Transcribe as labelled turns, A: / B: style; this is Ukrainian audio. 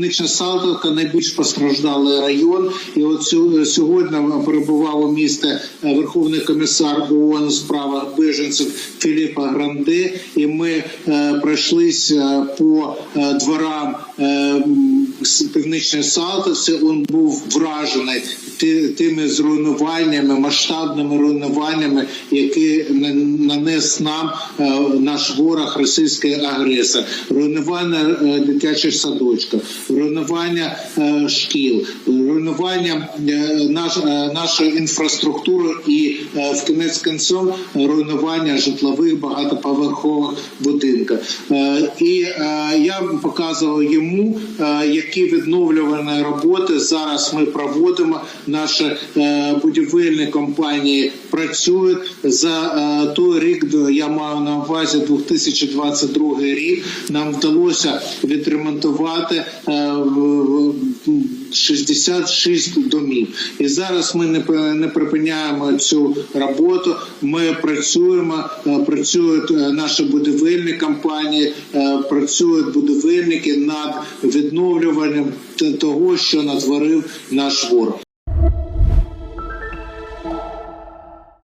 A: Північна Салтовка найбільш постраждалий район. І от сьо- сьогодні перебував у е, Верховний комісар ООН у справах біженців Філіпа Гранде, і ми е, пройшлися по е, дворам е, з північної Салтовці. Він був вражений тими зруйнуваннями, масштабними руйнуваннями, які на- нанес нам е, наш ворог, російський агресор, руйнування е, дитячих садочків, руйнування е, шкіл, руйнування наш, нашої інфраструктури і в кінець кінцем руйнування житлових багатоповерхових будинків. І я показував йому, які відновлювальні роботи зараз ми проводимо. Наші е, будівельні компанії працюють за е, той рік, я маю на увазі 2022 рік. Нам вдалося відремонтувати е, в- в- 66 домів. І зараз ми не припиняємо цю роботу. Ми працюємо, е, працюють е, наші будівельні компанії, е, працюють будівельники над відновлюванням того, що натворив наш ворог.